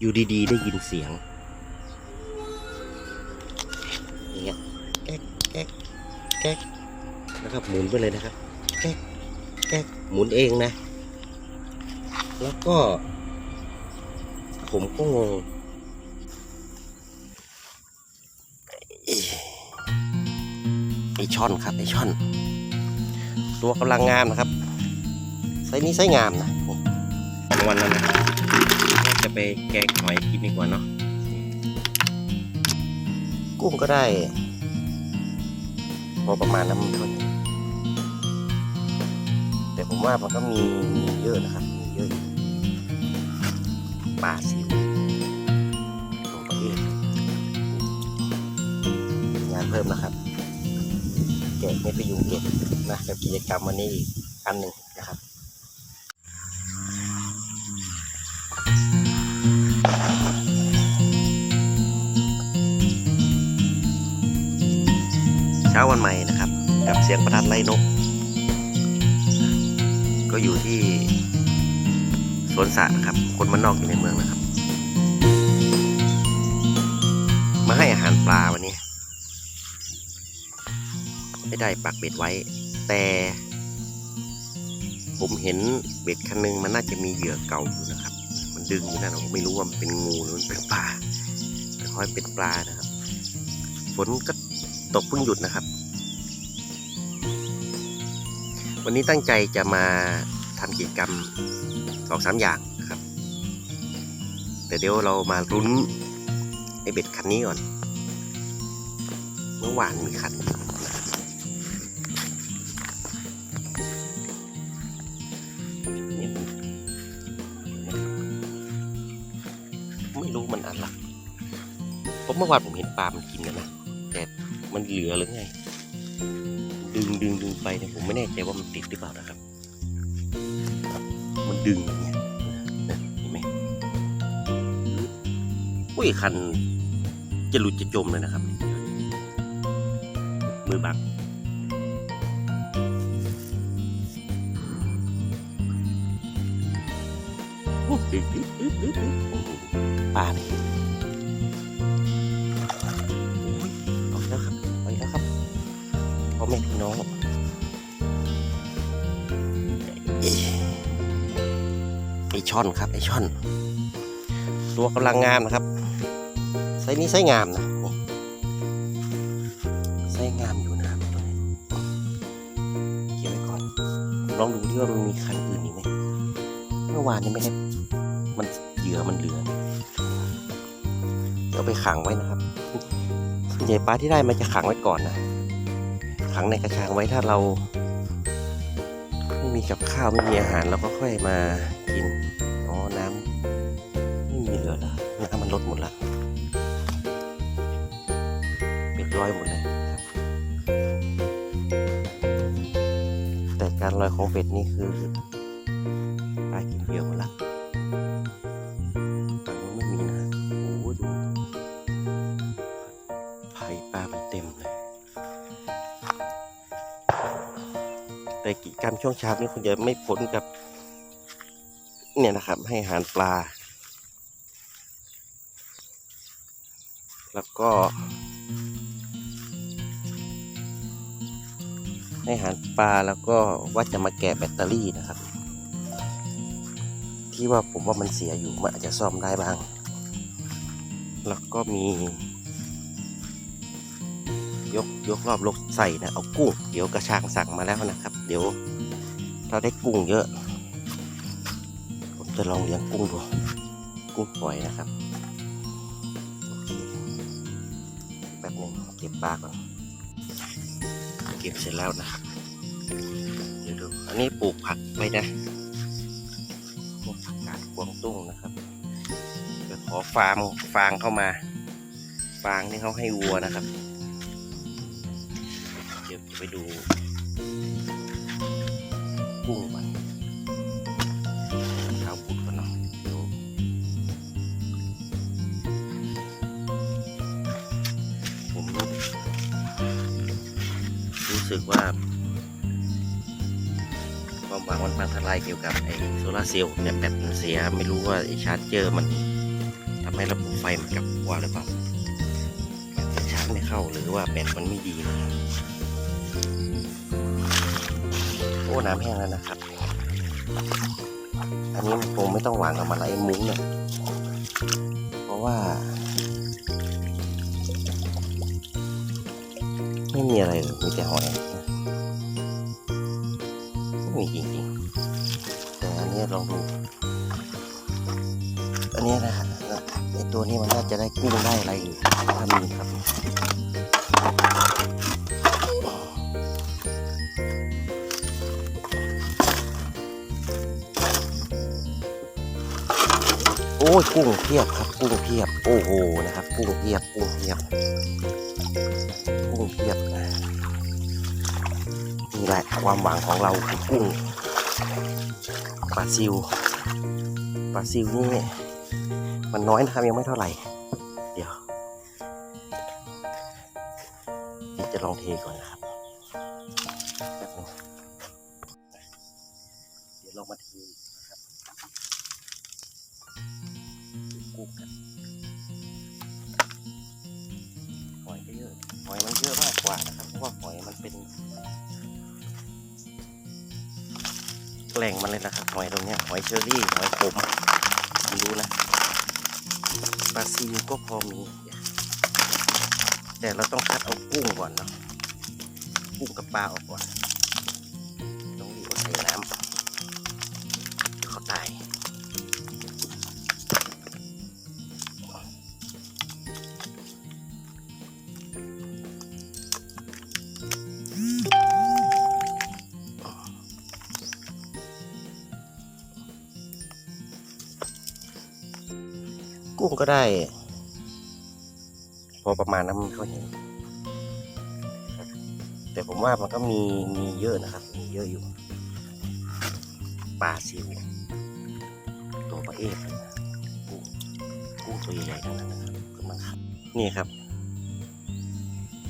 อยู่ดีๆ ได้ยินเสียงอย่างเงี้ยแก๊กแก๊กแก๊กนะครับหมุนไปเลยนะครับแก๊กแก๊กหมุนเองนะ แล้วก็ ผมก็งงไอช่อนครับไอช่อน ตัวกำลังงามนะครับไซนี้ไซงามนะวันนั้นนะ จะไปแกงหอยกินดีกว่าเนาะกุ้งก็ได้พอประมาณนั้นมันเท่านี้แต่ผมว่ามันก็มีมีเยอะนะครับ มีเยอะปลาซิวลงปเรื่อยงานเพิ่มนะครับแกะไม่ไปยุงเก็บนะกับกิจกรรมวันนี้อีกอันหนึ่ง นะครับเช้าวันใหม่นะครับ กับเสียงประทัดไล่นก ก็อยู่ที่สวนสัตว์นะครับ คนมันนอกอยู่ในเมืองนะครับ มาให้อาหารปลาวันนี้ไม่ได้ปักเบ็ดไว้ แต่ ผมเห็นเบ็ดคันหนึงมันน่าจะมีเหยื่อเก่าอยู่นะครับ มันดึงอยู่นั่นผมไม่รู้ว่ามันเป็นงูหรือมันเป็นปลาแต่ค่อยเป็นปลานะครับ ฝนก็ตกเพิ่งหยุดนะครับ วันนี้ตั้งใจจะมาทำกิจกรรมสองสามอย่างครับ แต่เดี๋ยวเรามารุ้นไอเบ็ดคันนี้ก่อน เมื่อวานมีคันไม่รู้มันอะไรผมเมื่อวานผมเห็นปลามันกินนะนะแต่มันเหลือหรือไง งดึงดึงไปเนี่ยผมไม่แน่ใจว่ามันติดหรือเปล่านะครับ มันดึงอย่างเงี้ยเห็นไหมอุ้ยคันจะหลุดจะจมเลยนะครับ มือบักโอ้ดึงดึงดึงดึง ช่อนครับไอช่อน ตัวกำลังงามนะครับไซนี้ไซงามนะไซงามอยู่นะครับตัวนี้เก็บไว้ก่อนลองดูที่ว่ามันมีคันอื่นอีกไหมเมื่อวานนี้ไม่ได้มันเหยื่อมันเหลือเดี๋ยวเอาไปขังไว้นะครับส่วนใหญ่ปลาที่ได้มันจะขังไว้ก่อนนะขังในกระชังไว้ถ้าเรา มีกับข้าวไม่มีอาหารเราก็ค่อยมากิน อ๋อ น้ำไม่มีเหลือแล้วน้ำมันลดหมดแล้วเป็ดลอยหมดเลยครับ แต่การลอยของเป็ดนี่คือปลากินเยอะหมดละ ช่วงเช้านี่คงจะไม่พ้นกับ เนี่ยนะครับ ให้อาหารปลา แล้วก็ให้อาหารปลาแล้วก็ว่าจะมาแกะแบตเตอรี่นะครับ ที่ว่าผมว่ามันเสียอยู่มันอาจจะซ่อมได้บ้าง แล้วก็มี ยกยกรอบลกใส่นะเอากุ้งเดี๋ยวกระชางสั่งมาแล้วนะครับ เดี๋ยว เราได้กุ้งเยอะ ผมจะลองเลี้ยงกุ้งดู กุ้งปล่อยนะครับแป๊บหนึงเก็บปลาก่อน เก็บเสร็จแล้วนะครับ เดี๋ยวดู อันนี้ปลูกผักไว้นะพวกผักกาดกวางตุ้งนะครับเดี๋ยวขอฟาร์มฟางเข้ามา ฟางที่เขาให้วัวนะครับ เดี๋ยวจะไปดู กุ้งก่อนเท้าปุดก่อนเนาะเดี๋ยวผมรู้สึกว่า ความหวังมันพังทลายเกี่ยวกับไอ้โซลาเซลล์เนี่ยแบตมันเสียไม่รู้ว่าไอ้ชาร์จเจอร์มันทำให้ระบบไฟมันกลับหัวหรือเปล่าอาจจะชาร์จไม่เข้าหรือว่าแบตมันไม่ดีนะครับ น้ำแห้งแล้วนะครับ อันนี้มันคงไม่ต้องวางกับมาไลมุ้งเนี่ยเพราะว่า ไม่มีอะไรเลยมีแต่หอยไม่มีจริงๆ แต่อันนี้ลองดู อันนี้นะฮะไอตัวนี้มันน่าจะได้กุ้งได้อะไรอยู่ถ้ามีครับ อ้ยกุ้งเพียบครับกุ้งเพียบ โอ้โหนะครับกุ้งเพียบกุ้งเพียบกุ้งเพียบนี่แหละความหวังของเราคือกุ้งปลาซิวปลาซิวนี่มันน้อยนะครับยังไม่เท่าไหร่ เดี๋ยวจะลองเทก่อนนะครับ หอยมันเยอะมากกว่านะครับเพราะว่าหอยมันเป็นแหล่งมันเลยนะครับหอยตรงเนี้ยหอยเชอรี่หอยขมดูนะปลาซิวก็พอมี แต่เราต้องคัดเอากุ้งก่อนเนาะกุ้งกับปลาออกก่อน กุ้งก็ได้ พอประมาณนั้นมันเขาเห็น แต่ผมว่ามันก็มีมีเยอะนะครับ มีเยอะอยู่ปลาซิวตัวปลาเอฟกุ้งกุ้งตัวใหญ่ๆทั้งนั้นนะครับกำลังขับนี่ครับ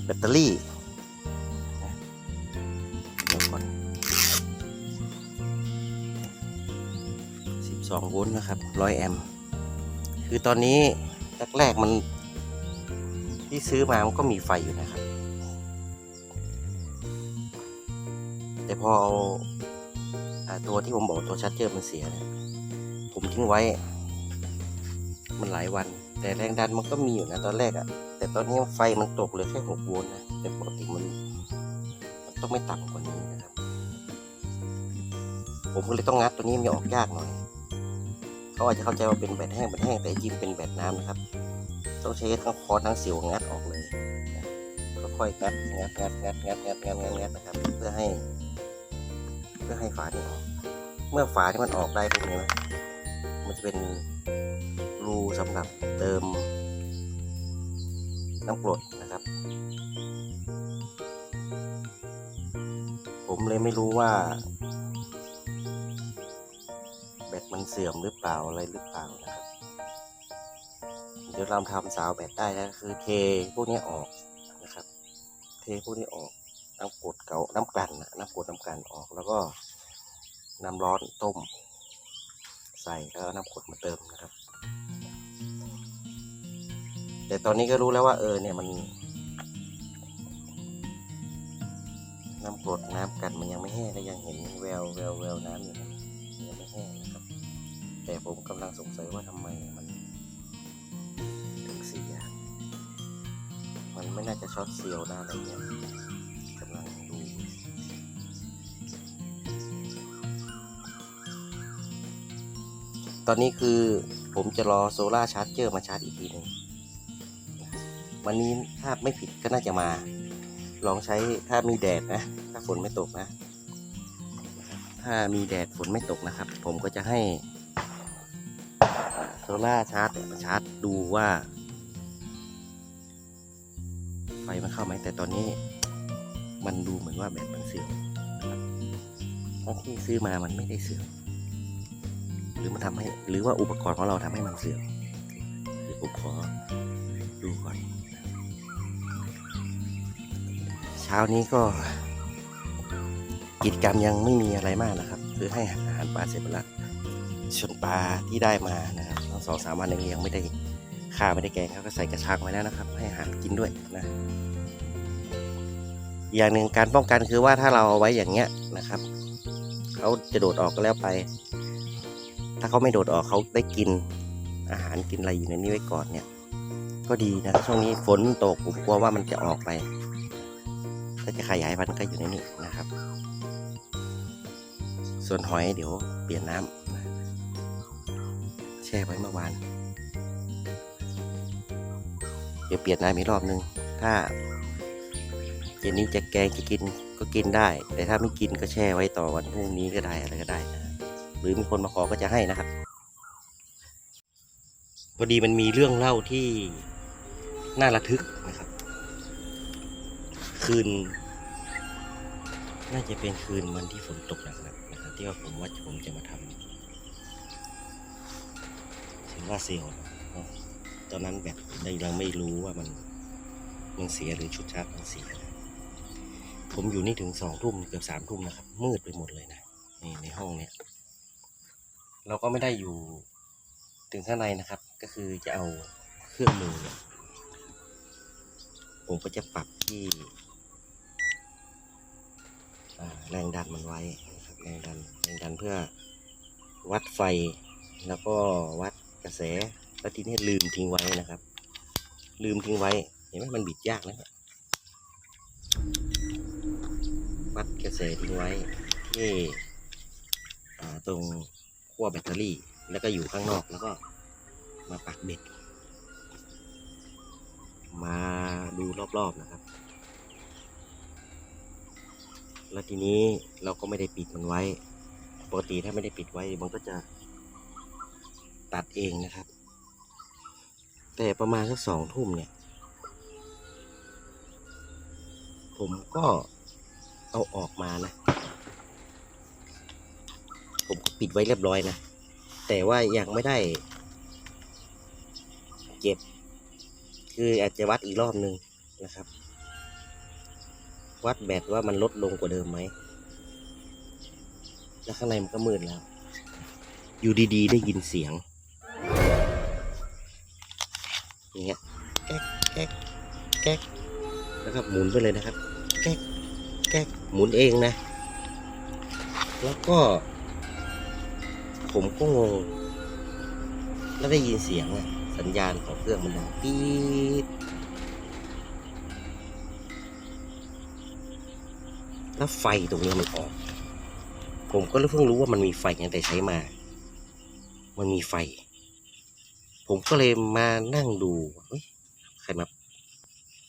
แบตเตอรี่นะเดี๋ยวก่อน12โวลต์นะครับ100แอมป์ คือตอนนี้แรกๆมันที่ซื้อมามันก็มีไฟอยู่นะครับ แต่พอเอาอาตัวที่ผมบอกตัวชาร์จเจอร์มันเสียนี่ยผมทิ้งไว้ มันหลายวัน แต่แรงดันมันก็มีอยู่นะตอนแรกอะแต่ตอนนี้ไฟมันตกเหลือแค่หกโวลต์นะแต่ปกติมันมันต้องไม่ต่ำกว่านี้นะครับ ผมก็เลยต้องงัดตัวนี้มันออกยากหน่อย เขาอาจจะเข้าใจว่าเป็นแบตแห้งแบตแห้งแต่จริงเป็นแบตน้ำนะครับ ต้องใช้ทั้งคอทั้งสิวงัดออกเลยค่อยๆงัดงัดงัดงัดงัดงัดงัดงัดงัดนะครับเพื่อให้ เพื่อให้ฝาที่ออก เมื่อฝาที่มันออกได้ปุ๊บเนี่ยนะมันจะเป็นรูสำหรับเติมน้ำกรดนะครับ ผมเลยไม่รู้ว่า มันเสื่อมหรือเปล่าอะไรหรือเปล่านะครับ เดี๋ยวเราทำสาวแบตได้แล้วคือเทพวกนี้ออกนะครับ เทพวกนี้ออกน้ำกรดเก่าน้ำกลั่นน้ำกรดน้ำกลั่นออกแล้วก็น้ำร้อนต้ม ใส่แล้วน้ำกรดมาเติมนะครับ แต่ตอนนี้ก็รู้แล้วว่าเออเนี่ยมันน้ำกรดน้ำกันมันยังไม่แห้งก็ยังเห็นแววแววแววน้ำอยู่ แต่ผมกำลังสงสัยว่าทำไมมันถึงเสียมันไม่น่าจะช็อตเซียวนะอะไรเงี้ยกำลังดูตอนนี้คือผมจะรอโซล่าชาร์จเจอร์มาชาร์จอีกทีหนึ่งวันนี้ถ้าไม่ผิดก็น่าจะมา ลองใช้ถ้ามีแดดนะ ถ้าฝนไม่ตกนะ ถ้ามีแดดฝนไม่ตกนะครับ ผมก็จะให้ โซล่าชาร์จชาร์จดูว่าไฟมันเข้าไหมแต่ตอนนี้มันดูเหมือนว่าแบตมันเสื่อมนะครับที่ซื้อมามันไม่ได้เสื่อมหรือมันทำให้ หรือว่าอุปกรณ์ของเราทำให้มันเสื่อมเดี๋ยวผมขอดูก่อน เช้านี้ก็ กิจกรรมยังไม่มีอะไรมากนะครับ คือให้อาหารปลาเสร็จไปแล้วส่วนปลาที่ได้มานะครับ สองสามวันนี้ยังไม่ได้ข้าไม่ได้แกงเขาก็ใส่กระชังไว้แล้วนะครับ ให้อาหารกินด้วยนะ อย่างหนึ่งการป้องกันคือว่าถ้าเราเอาไว้อย่างเงี้ยนะครับเขาจะโดดออกก็แล้วไป ถ้าเขาไม่โดดออกเขาได้กินอาหารกินอะไรอยู่ในนี้ไว้ก่อนเนี่ย ก็ดีนะช่วงนี้ฝนตกผมกลัวว่ามันจะออกไปถ้าจะขยายพันธุ์ก็อยู่ในนี้นะครับ ส่วนหอยเดี๋ยวเปลี่ยนน้ำ ช่ไว้เมื่อวาน เดี๋ยวเปลี่ยนน้ำอีกรอบนึง ถ้าเย็นนี้จะแกงจะกินก็กินได้ แต่ถ้าไม่กินก็แช่ไว้ต่อวันพรุ่งนี้ก็ได้อะไรก็ได้นะหรือมีคนมาขอก็จะให้นะครับ พอดีมันมีเรื่องเล่าที่น่าระทึกนะครับ คืน น่าจะเป็นคืนวันที่ฝนตกหนักๆนะครับ ที่ว่าผมว่าผมจะมาทำ ว่าเซลล์เนตอนนั้นแบบยังไม่รู้ว่ามันมันเสียหรือชุดชาร์จมันเสียนะผมอยู่นี่ถึงสองทุ่มเกือบสามทุ่มนะครับ มืดไปหมดเลยนะนี่ในห้องเนี่ย เราก็ไม่ได้อยู่ถึงข้างในนะครับ ก็คือจะเอาเครื่องมือเนี่ย ผมก็จะปรับที่แรงดันมันไว้นะครับแรงดันแรงดันเพื่อวัดไฟแล้วก็วัด กระแสแล้วทีนี้ลืมทิ้งไว้นะครับ ลืมทิ้งไว้ เห็นไหมมันบิดยากนะเนี่ยวัดกระแสทิ้งไว้ที่ตรงขั้วแบตเตอรี่ แล้วก็อยู่ข้างนอกแล้วก็มาปักเบ็ด มาดูรอบๆนะครับ แล้วทีนี้เราก็ไม่ได้ปิดมันไว้ ปกติถ้าไม่ได้ปิดไว้มันก็จะ ตัดเองนะครับ แต่ประมาณสักสองทุ่มเนี่ย ผมก็เอาออกมานะ ผมก็ปิดไว้เรียบร้อยนะ แต่ว่ายังไม่ได้เก็บ คืออาจจะวัดอีกรอบนึงนะครับ วัดแบตว่ามันลดลงกว่าเดิมไหม แล้วข้างในมันก็มืดแล้ว อยู่ดีๆ ได้ยินเสียง แก๊กแก๊กแก๊กแล้วก็หมุนไปเลยนะครับแก๊กแก๊กหมุนเองนะ แล้วก็ ผมก็งง แล้วได้ยินเสียงอะสัญญาณของเครื่องมันดังปี๊ดแล้วไฟตรงนี้มันออก ผมก็เพิ่งรู้ว่ามันมีไฟตั้งแต่ใช้มา มันมีไฟ ผมก็เลยมานั่งดูเฮ้ย ใครมา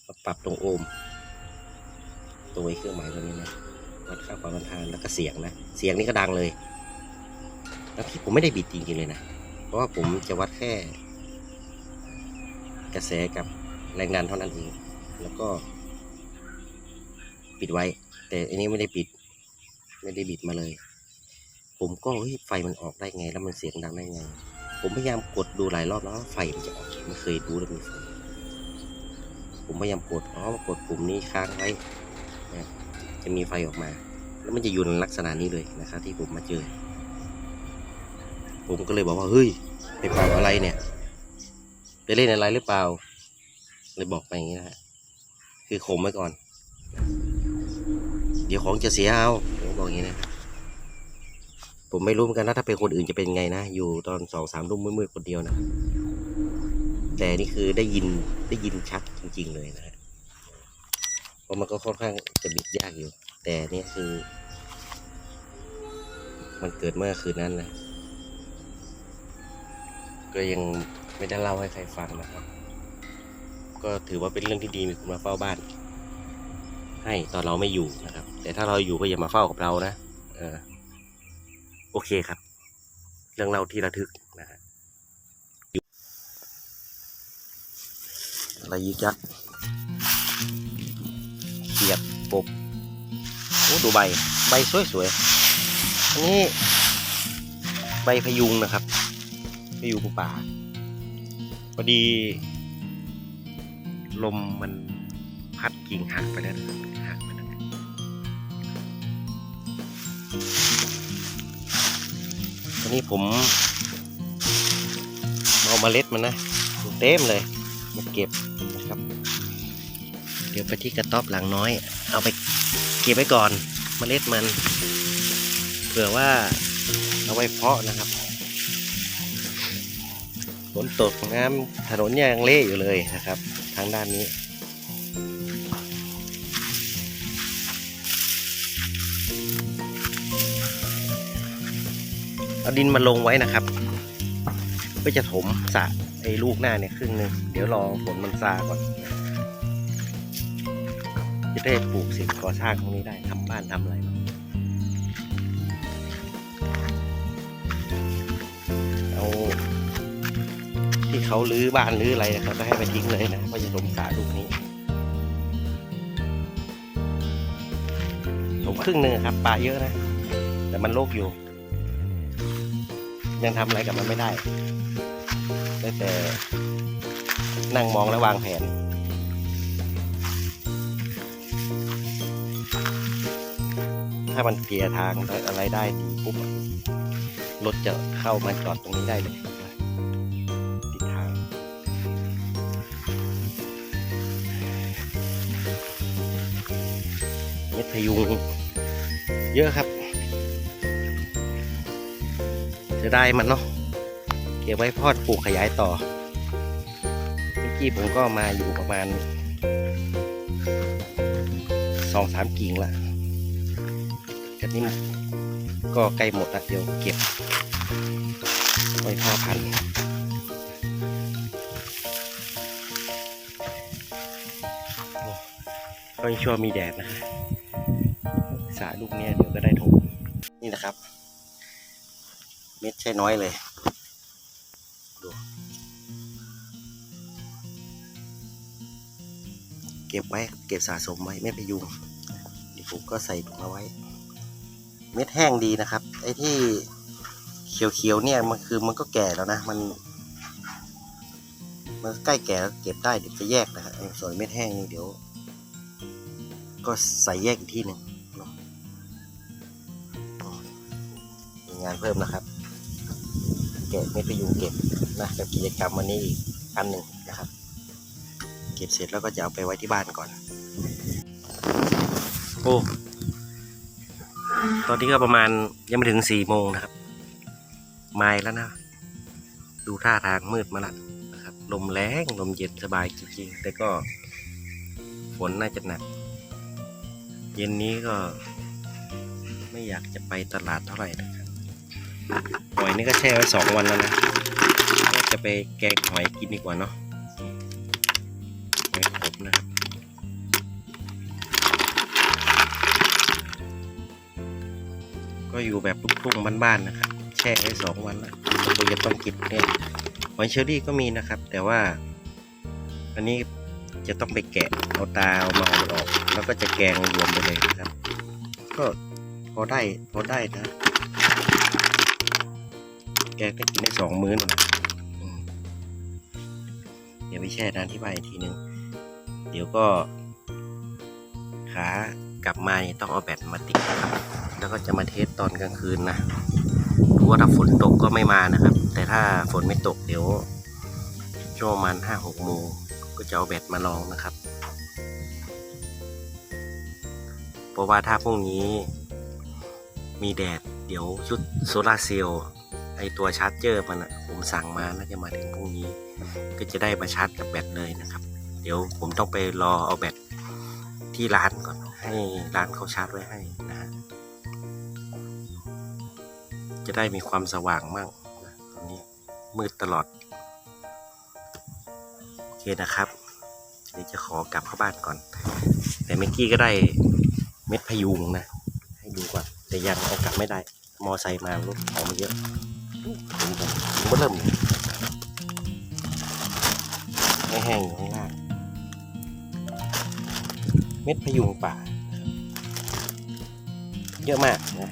มาปรับตรงโอม ตัวเครื่องหมายตัวนี้นะวัดค่าความต้านทานแล้วก็เสียงนะ เสียงนี่ก็ดังเลยแล้วที่ผมไม่ได้บิดจริงๆเลยนะ เพราะว่าผมจะวัดแค่ กระแสกับแรงดันเท่านั้นเอง แล้วก็ ปิดไว้ แต่อันนี้ไม่ได้ปิด ไม่ได้บิดมาเลย ผมก็เฮ้ยไฟมันออกได้ไง แล้วมันเสียงดังได้ไง ผมพยายามกดดูหลายรอบแล้วไฟมันจะออก ไม่เคยดูแล้วมีไฟ ผมพยายามกดอ๋อกดปุ่มนี้ค้างไว้นะจะมีไฟออกมา แล้วมันจะอยู่ในลักษณะนี้เลยนะครับที่ผมมาเจอ ผมก็เลยบอกว่าเฮ้ยไปปรับอะไรเนี่ยไปเล่นอะไรหรือเปล่า เลยบอกไปอย่างนี้นะฮะคือข่มไว้ก่อน เดี๋ยวของจะเสียเอาผมบอกอย่างนี้นะผมไม่รู้เหมือนกันนะถ้าเป็นคนอื่นจะเป็นไงนะ อยู่ตอนสองสามทุ่มมืดๆคนเดียวนะ แต่นี่คือได้ยินได้ยินชัดจริง ๆ เลยนะฮะเพราะมันก็ค่อนข้างจะบิดยากอยู่ แต่นี่คือ มันเกิดเมื่อคืนนั้นนะก็ยังไม่ได้เล่าให้ใครฟังนะครับ ก็ถือว่าเป็นเรื่องที่ดีมีคนมาเฝ้าบ้าน ให้ตอนเราไม่อยู่นะครับ แต่ถ้าเราอยู่ก็อย่ามาเฝ้ากับเรานะเออโอเคครับ เรื่องเล่าที่ระทึกนะฮะ อะไรยิกยักเกียบกบโอ้ดูใบ ใบสวยๆอันนี้ใบพยุงนะครับพยุงป่าพอดี ลมมันพัดกิ่งหักไปแล้วหักไปแล้วตอนนี้ผมเอาเมล็ดมันนะเต็มเลยมาเก็บ เดี๋ยวไปที่กระต๊อบหลังน้อย เอาไปเก็บไว้ก่อนเมล็ดมัน เผื่อว่าเอาไว้เพาะนะครับฝนตกน้ำถนนยังเละอยู่เลยนะครับ ทางด้านนี้เอาดินมาลงไว้นะครับเพื่อจะถมสระไอ้ลูกหน้าเนี่ยครึ่งหนึ่งเดี๋ยวรอฝนมันซาก่อน จะได้ปลูกสิ่งก่อสร้างตรงนี้ได้ทำบ้านทำอะไรเอาที่เขาลื้อบ้านลื้ออะไรนะครับก็ให้ไปทิ้งเลยนะเพราะจะถมสรลูกนี้ถมครึ่งหนึ่งอครับปลาเยอะนะ แต่มันโลกอยู่ ยังทำอะไรกับมันไม่ได้ได้แต่นั่งมองและวางแผน ถ้ามันเกลียร์ทางอะไรได้ดีปุ๊บรถจะเข้ามาจอดตรงนี้ได้เลยติดทางเม็ดพยุงเยอะครับจะได้มันเนาะเก็บไว้พอดปลูกขยายต่อเมื่อกี้ผมก็มาอยู่ประมาณสองสามกิ่งละันนี้ก็ใกล้หมดละเดี๋ยวเก็บไว้พ่อพันธุ์ก็ยังชั่วมีแดดนะฮะสาลูกเนี้ยเดี๋ยวก็ได้ถมนี่นะครับ เม็ดใช่น้อยเลยดูเก็บไว้ เก็บสะสมไว้เม็ดพยุงเดี๋ยวผมก็ใส่ถุงเอาไว้ เม็ดแห้งดีนะครับ ไอ้ที่เขียวๆเนี่ยมันคือมันก็แก่แล้วนะมันมันใกล้แก่แล้วเก็บได้เดี๋ยวจะแยกนะครับไอ้ส่วนเม็ดแห้งนี่เดี๋ยว ก็ใส่แยกอีกที่หนึ่งมีงานเพิ่มนะครับแกะเม็ดพยุงเก็บนะกับกิจกรรมวันนี้อีกอันหนึ่งนะครับ เก็บเสร็จแล้วก็จะเอาไปไว้ที่บ้านก่อนโอ้ ตอนนี้ก็ประมาณยังไม่ถึงสี่โมงนะครับม่แล้วนะ ดูท่าทางมืดมาแล้วนะครับ ลมแรงลมเย็นสบายจริงๆ แต่ก็ฝนน่าจะหนัก เย็นนี้ก็ ไม่อยากจะไปตลาดเท่าไหร่นะครับหอยนี่ก็แช่ไว้สองวันแล้วนะก็จะไปแกงหอยกินดีกว่าเนาะหอยขมนะครับ ก็อยู่แบบทุ่งๆบ้านๆนะครับแช่ไว้สองวันแล้วตัวจะต้องกินเนี่ยหอยเชอรี่ก็มีนะครับ แต่ว่า อันนี้จะต้องไปแกะเอาตาเอามาเอามันออก แล้วก็จะแกงรวมไปเลยนะครับ ก็พอได้พอได้นะ แกก็กินได้สองมื้อนะเดี๋ยวไปแช่น้ำที่บ้านอีกทีนึง เดี๋ยวก็ขากลับมานี่ต้องเอาแบตมาติดนะครับ แล้วก็จะมาเทสตอนกลางคืนนะดูว่าถ้าฝนตกก็ไม่มานะครับ แต่ถ้าฝนไม่ตกเดี๋ยวช่วงประมาณห้าหกโมงก็จะเอาแบตมาลองนะครับ เพราะว่าถ้าพรุ่งนี้มีแดดเดี๋ยวชุดโซลาร์เซลล์ไอตัวชาร์จเจอร์มันอะผมสั่งมาน่าจะมาถึงพรุ่งนี้ ก็จะได้มาชาร์จกับแบตเลยนะครับ เดี๋ยวผมต้องไปรอเอาแบตที่ร้านก่อนให้ร้านเขาชาร์จไว้ให้นะฮะ จะได้มีความสว่างมั่งนะตรงนี้มืดตลอด โอเคนะครับเดี๋ยวจะขอกลับเข้าบ้านก่อน แต่เมื่อกี้ก็ได้เม็ดพยุงนะ ให้ดูก่อน แต่ยังเอากลับไม่ได้ มอไซค์มารถของมันเยอะผมผมผมก็เริ่มไม่แห้งอยู่ข้างล่างเม็ดพยุงป่า เยอะมากนะ